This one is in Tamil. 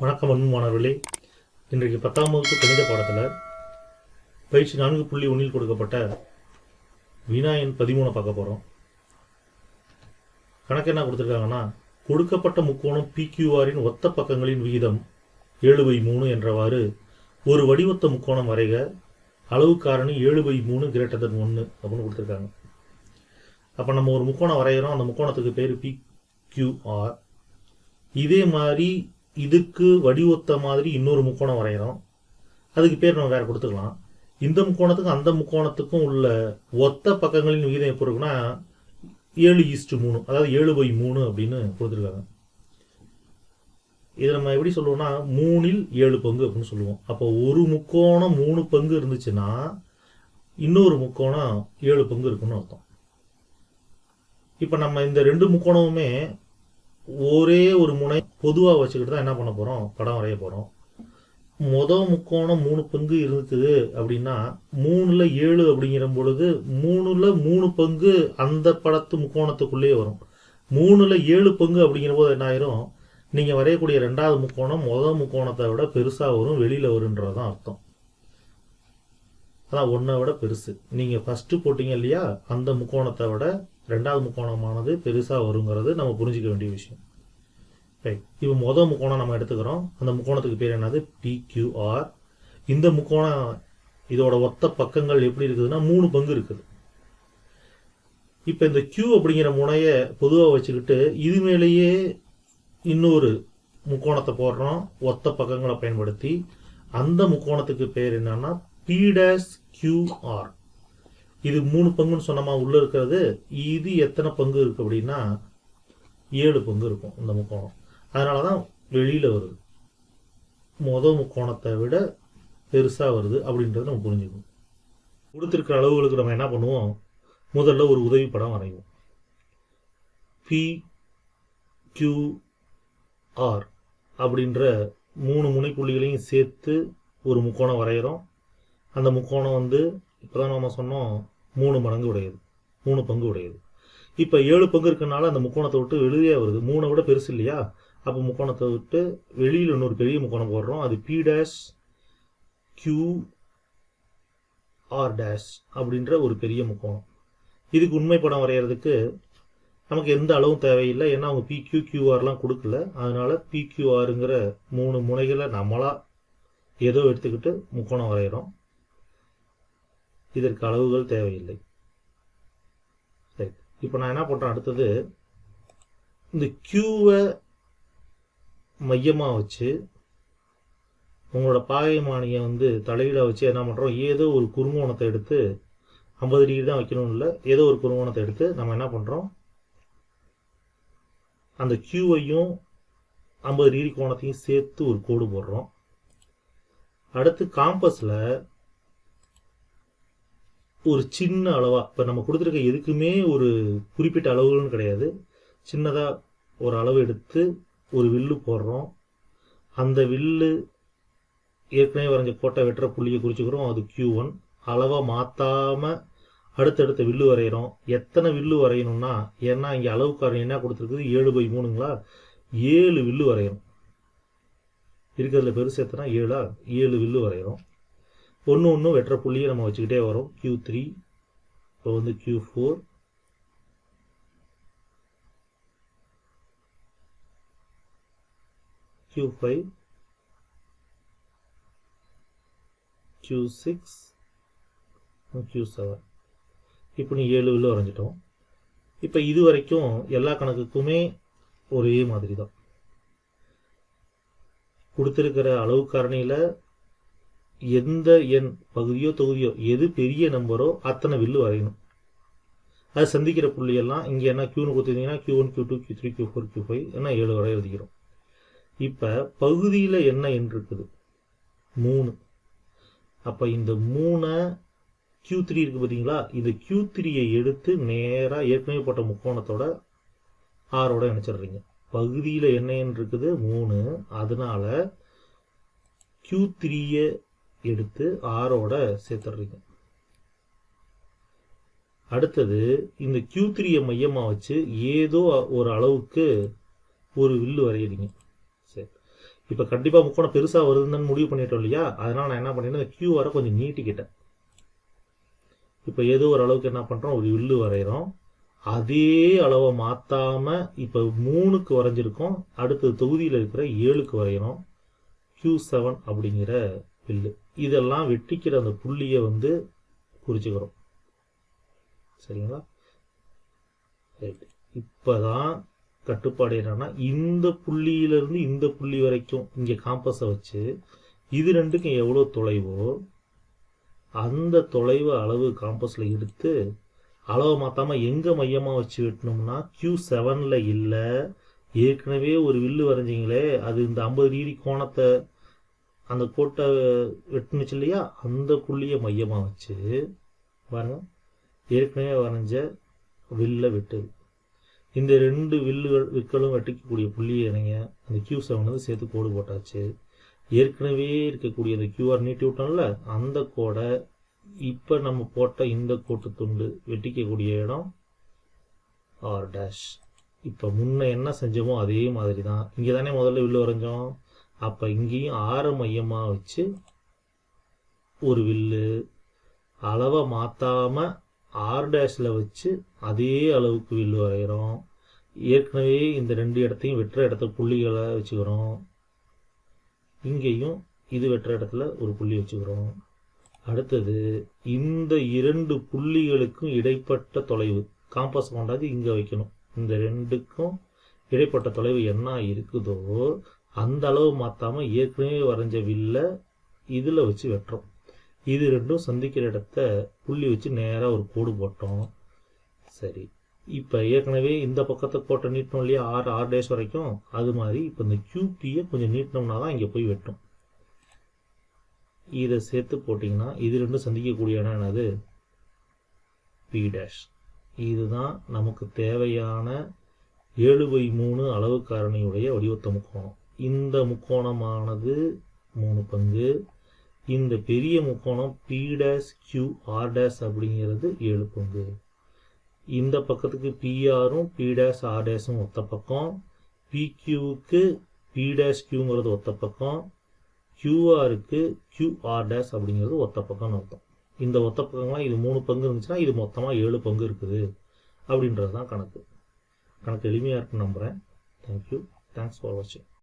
வணக்கம் அன்பு மாணவர்களே. இன்றைக்கு பத்தாம் வகுப்பு கணித பாடத்தில் பயிற்சி நான்கு புள்ளி ஒன்றில் கொடுக்கப்பட்ட வினாயன் பதிமூணை பார்க்க போகிறோம் கணக்கு என்ன கொடுத்துருக்காங்கன்னா கொடுக்கப்பட்ட முக்கோணம் பிக்யூஆரின் ஒத்த பக்கங்களின் விகிதம் ஏழு பை மூணு என்றவாறு ஒரு வடிவத்த முக்கோணம் வரைக அளவு காரணி ஏழு பை மூணு கிரேட்டர் தன் ஒன்று அப்படின்னு கொடுத்துருக்காங்க. அப்போ நம்ம ஒரு முக்கோணம் வரைகிறோம். அந்த முக்கோணத்துக்கு பேர் பிக்யூஆர் இதே மாதிரி இதுக்கு வடிவொத்த மாதிரி இன்னொரு முக்கோணம் வரைகிறோம் அதுக்கு பேர் நம்ம வேறு கொடுத்துக்கலாம். இந்த முக்கோணத்துக்கும் அந்த முக்கோணத்துக்கும் உள்ள ஒத்த பக்கங்களின் விகிதம் எப்போ இருக்குன்னா ஏழு ஈஸ்ட் மூணு அதாவது ஏழு பை மூணு அப்படின்னு கொடுத்துருக்காங்க. இதை நம்ம எப்படி சொல்லுவோம்னா மூணில் ஏழு பங்கு அப்படின்னு சொல்லுவோம். அப்போ ஒரு முக்கோணம் மூணு பங்கு இருந்துச்சுன்னா இன்னொரு முக்கோணம் ஏழு பங்கு இருக்குன்னு அர்த்தம். இப்போ நம்ம இந்த ரெண்டு முக்கோணமுமே ஒரே ஒரு முனை பொதுவாக வச்சுக்கிட்டு தான் என்ன பண்ண போகிறோம் படம் வரைய போகிறோம் மொதல் முக்கோணம் மூணு பங்கு இருக்குது அப்படின்னா மூணுல ஏழு அப்படிங்கிற பொழுது மூணுல மூணு பங்கு அந்த படத்து முக்கோணத்துக்குள்ளேயே வரும். மூணுல ஏழு பங்கு அப்படிங்கிற போது என்ன ஆயிரும்? நீங்க வரையக்கூடிய ரெண்டாவது முக்கோணம் முதல் முக்கோணத்தை விட பெருசா வரும் வெளியில வருன்றதுதான் அர்த்தம். அதான் ஒன்றை விட பெருசு. நீங்க ஃபர்ஸ்ட் போட்டீங்க இல்லையா? அந்த முக்கோணத்தை விட ரெண்டாவது முக்கோணமானது பெருசாக வருங்கிறது நம்ம புரிஞ்சிக்க வேண்டிய விஷயம். ரைட் இப்போ மொதல் முக்கோணம் நம்ம எடுத்துக்கிறோம். அந்த முக்கோணத்துக்கு பேர் என்னது? பிக்யூஆர் இந்த முக்கோணம் இதோட ஒத்த பக்கங்கள் எப்படி இருக்குதுன்னா மூணு பங்கு இருக்குது. இப்போ இந்த கியூ அப்படிங்கிற முனையை பொதுவாக வச்சுக்கிட்டு இது மேலேயே இன்னொரு முக்கோணத்தை போடுறோம். ஒத்த பக்கங்களை பயன்படுத்தி அந்த முக்கோணத்துக்கு பேர் என்னன்னா பி டேஸ் கியூஆர் இது மூணு பங்குன்னு சொன்னமா உள்ளே இருக்கிறது இது எத்தனை பங்கு இருக்குது அப்படின்னா ஏழு பங்கு இருக்கும் இந்த முக்கோணம். அதனால தான் வெளியில் வருது. மொதல் முக்கோணத்தை விட பெருசாக வருது அப்படின்றத நம்ம புரிஞ்சுக்கணும். கொடுத்துருக்கிற அளவுகளுக்கு நம்ம என்ன பண்ணுவோம்? முதல்ல ஒரு உதவி படம் வரைவோம். பி கியூ ஆர் அப்படின்ற மூணு முனைப்புள்ளிகளையும் சேர்த்து ஒரு முக்கோணம் வரைகிறோம். அந்த முக்கோணம் வந்து இப்போதான் நம்ம சொன்னோம் மூணு மடங்கு உடையது. மூணு பங்கு உடையது. இப்போ ஏழு பங்கு இருக்கனால அந்த முக்கோணத்தை விட்டு வெளியே வருது. மூணை விட பெருசு இல்லையா? அப்போ முக்கோணத்தை விட்டு வெளியில் இன்னொரு பெரிய முக்கோணம் போடுறோம். அது P dash Q R dash அப்படின்ற ஒரு பெரிய முக்கோணம். இதுக்கு உண்மை படம் வரைகிறதுக்கு நமக்கு எந்த அளவும் தேவையில்லை. ஏன்னா அவங்க பிக்யூ கியூஆர்லாம் கொடுக்கல. அதனால பிக்யூஆருங்கிற மூணு முனைகளை நம்மளா ஏதோ எடுத்துக்கிட்டு முக்கோணம் வரைகிறோம் இதற்கு அளவுகள் தேவையில்லை. சரி இப்போ நான் என்ன பண்ணுறேன் அடுத்தது இந்த கியூவை மையமாக வச்சு உங்களோட பாகைமானியை வந்து தலையிட வச்சு என்ன பண்ணுறோம் ஏதோ ஒரு குறுங்கோணத்தை எடுத்து ஐம்பது டிகிரி தான் வைக்கணும் இல்லை ஏதோ ஒரு குறுங்கோணத்தை எடுத்து நம்ம என்ன பண்ணுறோம் அந்த கியூவையும் ஐம்பது டிகிரி கோணத்தையும் சேர்த்து ஒரு கோடு போடுறோம். அடுத்து காம்பஸில் ஒரு சின்ன அளவா இப்போ நம்ம கொடுத்துருக்க எதுக்குமே ஒரு குறிப்பிட்ட அளவுகள்னு கிடையாது. சின்னதாக ஒரு அளவு எடுத்து ஒரு வில்லு போடுறோம். அந்த வில்லு ஏற்கனவே வரைஞ்ச கோட்டை வெட்டுற புள்ளியை குறிச்சுக்கிறோம். அது கியூ ஒன் அளவை மாற்றாமல் அடுத்தடுத்த வில்லு வரைகிறோம் எத்தனை வில்லு வரையணும்னா ஏன்னா இங்கே அளவுக்காரன் என்ன கொடுத்துருக்குது? ஏழு பை மூணுங்களா? ஏழு வில்லு வரையணும் இருக்கிறதுல பெருசு எத்தனை? ஏழா? ஏழு வில்லு வரைகிறோம் ஒன்று ஒன்று வெட்டுற புள்ளியை நம்ம வச்சுக்கிட்டே வரோம். கியூ த்ரீ இப்போ வந்து Q four Q five Q six Q seven இப்போ நீ ஏழு வில்லு வரைஞ்சிட்டோம். இப்போ இது வரைக்கும் எல்லா கணக்குக்குமே ஒரே மாதிரி தான் கொடுத்துருக்கிற அளவு காரணியில் எந்த எண் பகுதியோ தொகுதியோ எது பெரிய நம்பரோ அத்தனை வில்லு வரையணும். அது சந்திக்கிற புள்ளியெல்லாம் இங்கே என்ன க்யூன்னு கொடுத்துருந்தீங்கன்னா Q one Q two Q three Q four Q five என்ன ஏழு வரை எழுதிக்கிறோம். இப்போ பகுதியில் என்ன எண் இருக்குது? மூணு. அப்போ இந்த மூணை க்யூ த்ரீ இருக்குது பார்த்தீங்களா இந்த க்யூ த்ரீயை எடுத்து நேராக ஏற்கனவே போட்ட முக்கோணத்தோட ஆறோட இணைச்சிடுறீங்க. பகுதியில் என்ன எண் இருக்குது? மூணு. அதனால க்யூ த்ரீயை எடுத்து ஆரோட சேர்த்துடுறீங்க. அடுத்தது இந்த கியூ த்ரீயை மையமாக வச்சு ஏதோ ஒரு அளவுக்கு ஒரு வில்லு வரைகிறீங்க சரி. இப்போ கண்டிப்பாக முக்கோணம் பெருசாக வருதுன்னு முடிவு பண்ணிட்டோம் இல்லையா? அதனால் நான் என்ன பண்ணிட்டேன் இந்த கியூ வர கொஞ்சம் நீட்டிக்கிட்டேன். இப்போ ஏதோ ஒரு அளவுக்கு என்ன பண்ணுறோம் ஒரு வில்லு வரைகிறோம் அதே அளவை மாற்றாம இப்போ மூணுக்கு வரைஞ்சிருக்கோம். அடுத்தது தொகுதியில் இருக்கிற ஏழுக்கு வரைகிறோம் கியூ செவன் அப்படிங்கிற வில்லு. இதெல்லாம் வெட்டிக்கிற அந்த புள்ளியை வந்து குறிச்சுக்கிறோம். சரிங்களா? ரைட் இப்போதான் கட்டுப்பாடு என்னன்னா இந்த புள்ளியிலிருந்து இந்த புள்ளி வரைக்கும் இங்கே காம்பஸை வச்சு இது ரெண்டுக்கும் எவ்வளோ தொலைவோ அந்த தொலைவு அளவு காம்பஸில் எடுத்து அளவை மாற்றாமல் எங்கே மையமாக வச்சு வெட்டினோம்னா கியூ செவனில் இல்லை. ஏற்கனவே ஒரு வில்லு வரைஞ்சிங்களே அது இந்த ஐம்பது டிகிரி கோணத்தை அந்த கோட்டை வெட்டுனுச்சு இல்லையா? அந்த புள்ளியை மையமாக வச்சு பாருங்கள் ஏற்கனவே வரைஞ்ச வில்லை வெட்டுது. இந்த ரெண்டு வில்லுகள் விற்களும் வெட்டிக்கக்கூடிய புள்ளியை இணைங்க அந்த கியூ செவன் வந்து சேர்த்து கோடு போட்டாச்சு. ஏற்கனவே இருக்கக்கூடிய அந்த கியூஆர் நீட்டி விட்டோம்ல அந்த கோடை இப்போ நம்ம போட்ட இந்த கோட்டு துண்டு வெட்டிக்கக்கூடிய இடம் ஆர் டேஷ் இப்போ முன்ன என்ன செஞ்சோமோ அதே மாதிரி தான் இங்கே தானே முதல்ல வில்லு வரைஞ்சோம்? அப்போ இங்கேயும் ஆறு மையமாக வச்சு ஒரு வில்லு அளவை மாற்றாமல் ஆர் டேஷில் வச்சு அதே அளவுக்கு வில்லு வரைகிறோம். ஏற்கனவே இந்த ரெண்டு இடத்தையும் வெட்டுற இடத்த புள்ளிகளை வச்சுக்கிறோம். இங்கேயும் இது வெட்டுற இடத்துல ஒரு புள்ளி வச்சுக்கிறோம். அடுத்தது இந்த இரண்டு புள்ளிகளுக்கும் இடைப்பட்ட தொலைவு காம்பஸ் கொண்டாந்து இங்கே வைக்கணும். இந்த ரெண்டுக்கும் இடைப்பட்ட தொலைவு என்ன இருக்குதோ அந்த அளவு மாற்றாமல் ஏற்கனவே வரைஞ்ச வில்ல இதில் வச்சு வெட்டுறோம். இது ரெண்டும் சந்திக்கிற இடத்த புள்ளி வச்சு நேராக ஒரு கோடு போட்டோம். சரி. இப்போ ஏற்கனவே இந்த பக்கத்தை கோட்டை நீட்டணும் இல்லையா? ஆறு ஆறு டேஸ் வரைக்கும் அது மாதிரி இப்போ இந்த கியூபியை கொஞ்சம் நீட்டினோம்னா தான் இங்கே போய் வெட்டும். இதை சேர்த்து போட்டிங்கன்னா இது ரெண்டும் சந்திக்கக்கூடிய இடம் என்னது? பி டேஷ் இதுதான் நமக்கு தேவையான ஏழு பை மூணு அளவு காரணியுடைய வடிவத்த முக்கோணம் இந்த முக்கோணமானது மூணு பங்கு இந்த பெரிய முக்கோணம் P dash Q R dash அப்படிங்கிறது ஏழு பங்கு. இந்த பக்கத்துக்கு பிஆரும் பி டேஸ் ஆர் டேஸும் ஒத்த பக்கம். பிக்யூவுக்கு பி டேஸ் கியூங்கிறது ஒத்த பக்கம். கியூஆருக்கு கியூஆர் டேஸ் அப்படிங்கிறது ஒத்த பக்கம்னு அர்த்தம். இந்த ஒத்த பக்கம்லாம் இது மூணு பங்கு இருந்துச்சுன்னா இது மொத்தமாக ஏழு பங்கு இருக்குது அப்படின்றது தான் கணக்கு கணக்கு எளிமையாக இருக்குன்னு நம்புகிறேன் தேங்க்யூ தேங்க்ஸ் ஃபார் வாட்சிங்